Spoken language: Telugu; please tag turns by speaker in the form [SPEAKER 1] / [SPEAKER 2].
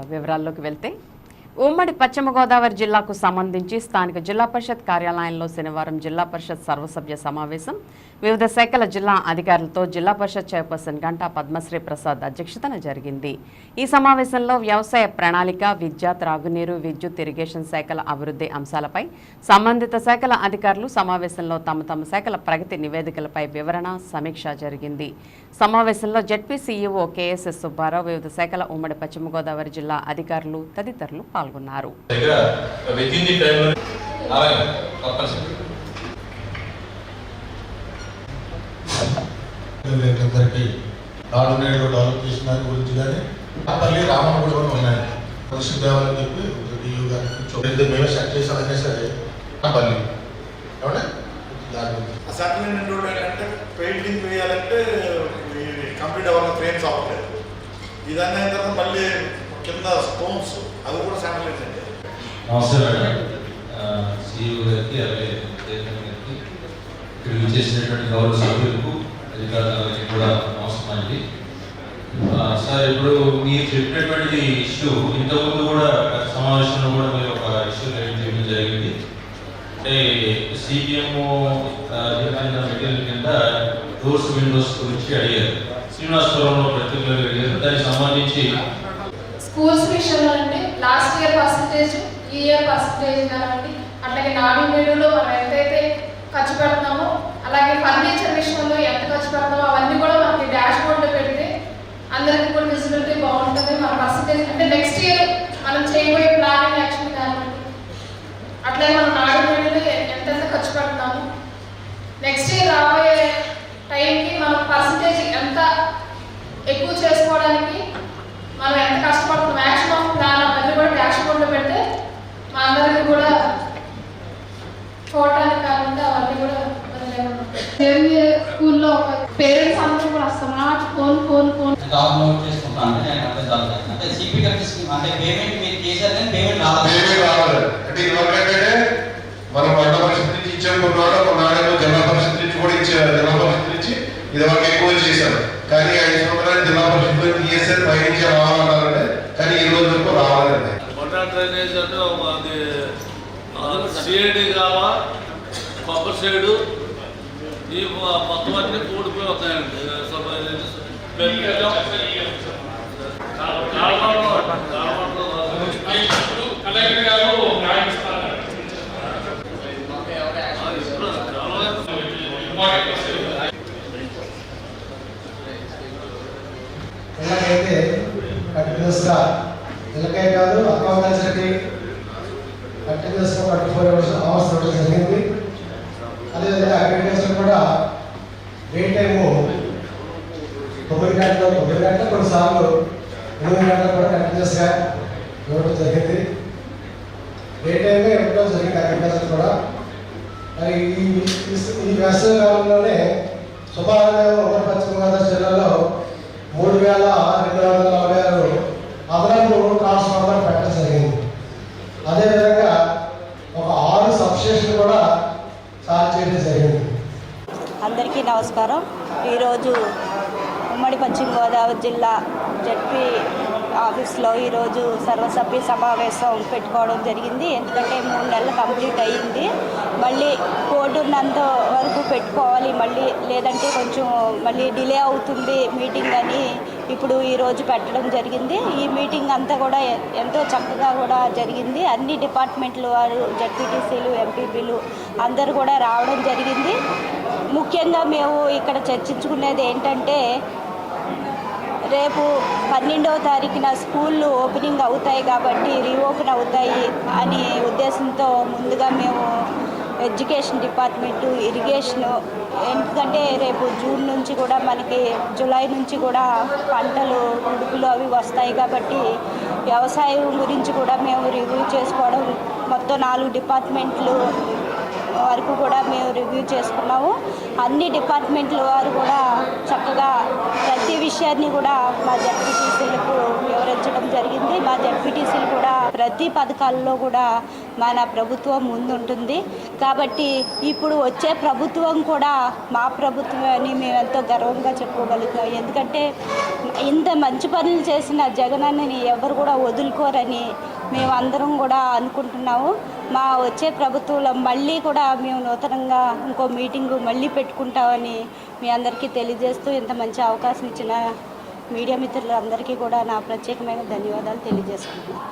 [SPEAKER 1] వివరాల్లోకి వెళ్తే ఉమ్మడి పశ్చిమ గోదావరి జిల్లాకు సంబంధించి స్థానిక జిల్లా పరిషత్ కార్యాలయంలో శనివారం జిల్లా పరిషత్ సర్వసభ్య సమావేశం. వివిధ శాఖల జిల్లా అధికారులతో జిల్లా పరిషత్ చైర్పర్సన్ గంటా పద్మశ్రీ ప్రసాద్ అధ్యక్షతన జరిగింది. ఈ సమావేశంలో వ్యవసాయ ప్రణాళిక విద్య త్రాగునీరు విద్యుత్ ఇరిగేషన్ శాఖల అభివృద్ధి అంశాలపై సంబంధిత శాఖల అధికారులు సమావేశంలో తమ తమ శాఖల ప్రగతి నివేదికలపై వివరణ సమీక్ష జరిగింది. సమావేశంలో జడ్పీ సీఈఓ కేఎస్ఎస్ సుబ్బారావు వివిధ శాఖల ఉమ్మడి పశ్చిమ గోదావరి జిల్లా అధికారులు తదితరులు పాల్గొన్నారు.
[SPEAKER 2] గురించి కానీ ఉన్నాయి. చెప్పి డియూ గారికి మేమే సెట్ చేసామనే సరే పల్లి
[SPEAKER 3] ఏంటంటే పెయింటింగ్ వేయాలంటే కంప్లీట్ అవ్వాలి ఫ్రేమ్స్ అవ్వట్లేదు. ఇదన్నీ అయిన తర్వాత మళ్ళీ కింద స్టోన్స్ అవి కూడా సెటిల్మెంట్ అండి
[SPEAKER 4] నమస్తే సిఇఓ గారికి అలాగే చైర్మన్ గారికి ఇక్కడ విచ్చేసినటువంటి గౌరవ సభ్యులకు అధికారులకి కూడా నమస్కారం అండి సార్ ఇప్పుడు మీరు చెప్పినటువంటి ఇష్యూ ఇంతకుముందు కూడా సమావేశంలో కూడా మీరు ఒక ఇష్యూ చేయడం జరిగింది. అంటే సిపిఎం మెటీరియల్ కింద డోర్స్ విండోస్ గురించి అడిగారు. శ్రీనివాసపురంలో ప్రతినిధులు అడిగారు. దానికి సంబంధించి
[SPEAKER 5] స్కూల్స్ విషయంలో అంటే లాస్ట్ ఇయర్ పర్సంటేజ్ ఈ ఇయర్ పర్సంటేజ్ కానివ్వండి అట్లాగే నాడు మనం ఎంతైతే ఖర్చు పెడుతున్నామో అలాగే ఫర్నిచర్ విషయంలో ఎంత ఖర్చు పెడతామో అవన్నీ కూడా మనకి డాష్ బోర్డ్లో పెడితే అందరికీ కూడా విజిబిలిటీ బాగుంటుంది. మన పర్సంటేజ్ అంటే నెక్స్ట్ ఇయర్ మనం చేయబోయే ప్లానింగ్ యాక్షన్ కానివ్వండి. అట్లాగే మనం నాడు నేడులో ఎంతెంత ఖర్చు పెడతాము నెక్స్ట్ ఇయర్ రాబోయే టైంకి మనం పర్సంటేజ్ ఎంత ఎక్కువ చేసుకోవడానికి మనం ఎంత కష్టపడుతున్నాం యాక్షన్ ఆఫ్ ప్లాన్ అవన్నీ కూడా డాష్ బోర్డ్లో పెడితే మా అందరికీ కూడా చూడటానికి కాకుండా అవన్నీ కూడా స్కూల్లో ఒక పేరెంట్స్ అందరూ కూడా వస్తాం. నాకు ఫోన్ ఫోన్ ఫోన్
[SPEAKER 6] చేసుకుంటాను అంటే నేను అర్థం కాదు అంటే సిపి స్కీమ్ అంటే పేమెంట్ మీరు చేశారు కానీ పేమెంట్ రావాలి
[SPEAKER 2] పేమెంట్ రావాలి అంటే ఇది వరకు ఏంటంటే మనం వంట పరిస్థితి నుంచి ఇచ్చాం కొన్నాడు కొన్నాడేమో జిల్లా పరిషత్ నుంచి కూడా ఇచ్చారు. జిల్లా పరిషత్ నుంచి ఇది వరకు ఎక్కువ చేశారు. కానీ ఐదు సంవత్సరాలు జిల్లా పరిషత్ రావాలన్నారంటే కానీ ఈ రోజు వరకు రావాలండి
[SPEAKER 7] డ్రైనేజ్ అంటే అది సిఐడి కావా కొబ్బరి సైడు ఈ మొత్తం అన్ని కూడిపోయి వస్తాయండి
[SPEAKER 8] కలెక్టర్ గారు
[SPEAKER 9] ఎలాగైతే కంటిన్యూస్గా ఇలాగే కాదు అకౌంటెన్సీకి కంటిన్యూస్గా ట్వంటీ ఫోర్ అవర్స్ అవర్స్ జరిగింది అదేవిధంగా అగ్రికల్చర్ కూడా డే టైము తొమ్మిది గంటలు తొమ్మిది గంటలు కొన్నిసార్లు ఎనిమిది గంటలు కూడా కంటిన్యూస్గా ఇవ్వడం జరిగింది. డే టైమే ఇవ్వడం జరిగింది అగ్రికల్చర్ కూడా. మరి ఈ ఈ- ఈ వేసవి కాలంలోనే సుమారుగా ఉత్తర పశ్చిమ గోదావరి జిల్లాలో మూడు వేల రెండు వందల నలభై ఆరు అదనపు ట్రాన్స్ఫార్మర్ పెట్టడం జరిగింది అదేవిధంగా ఒక ఆరు సబ్స్టేషన్ కూడా చార్జ్ చేయడం జరిగింది
[SPEAKER 10] అందరికీ నమస్కారం. ఈరోజు ఉమ్మడి పశ్చిమ గోదావరి జిల్లా జడ్పీ ఆఫీస్లో ఈరోజు సర్వసభ్య సమావేశం పెట్టుకోవడం జరిగింది. ఎందుకంటే మూడు నెలలు కంప్లీట్ అయ్యింది. మళ్ళీ కోర్టు ఉన్నంత వరకు పెట్టుకోవాలి. మళ్ళీ లేదంటే కొంచెం మళ్ళీ డిలే అవుతుంది మీటింగ్ అని ఇప్పుడు ఈరోజు పెట్టడం జరిగింది. ఈ మీటింగ్ అంతా కూడా ఎంతో చక్కగా కూడా జరిగింది. అన్ని డిపార్ట్మెంట్లు వారు జడ్పీటీసీలు ఎంపీపీలు అందరూ కూడా రావడం జరిగింది. ముఖ్యంగా మేము ఇక్కడ చర్చించుకునేది ఏంటంటే రేపు పన్నెండవ తారీఖున స్కూళ్ళు ఓపెనింగ్ అవుతాయి కాబట్టి రీఓపెన్ అవుతాయి అనే ఉద్దేశంతో ముందుగా మేము ఎడ్యుకేషన్ డిపార్ట్మెంటు ఇరిగేషను ఎందుకంటే రేపు జూన్ నుంచి కూడా మనకి జూలై నుంచి కూడా పంటలు ఉడుకులు అవి వస్తాయి కాబట్టి వ్యవసాయం గురించి కూడా మేము రివ్యూ చేసుకోవడం మొత్తం నాలుగు డిపార్ట్మెంట్లు వరకు కూడా మేము రివ్యూ చేసుకున్నాము. అన్ని డిపార్ట్మెంట్ల వారు కూడా చక్కగా ప్రతి విషయాన్ని కూడా మా జడ్పీటీసీలకు వివరించడం జరిగింది. మా జడ్పీటీసీలు కూడా ప్రతి పథకాల్లో కూడా మన ప్రభుత్వం ముందుంటుంది. కాబట్టి ఇప్పుడు వచ్చే ప్రభుత్వం కూడా మా ప్రభుత్వం అని మేము ఎంతో గర్వంగా చెప్పుకోగలుగుతాం. ఎందుకంటే ఇంత మంచి పనులు చేసిన జగనన్నని ఎవరు కూడా వదులుకోరని మేమందరం కూడా అనుకుంటున్నాము. మా వచ్చే ప్రభుత్వంలో మళ్ళీ కూడా మేము నూతనంగా ఇంకో మీటింగు మళ్ళీ పెట్టుకుంటామని మీ అందరికీ తెలియజేస్తూ ఇంత మంచి అవకాశం ఇచ్చిన మీడియా మిత్రులందరికీ కూడా నా ప్రత్యేకమైన ధన్యవాదాలు తెలియజేసుకుంటున్నాను.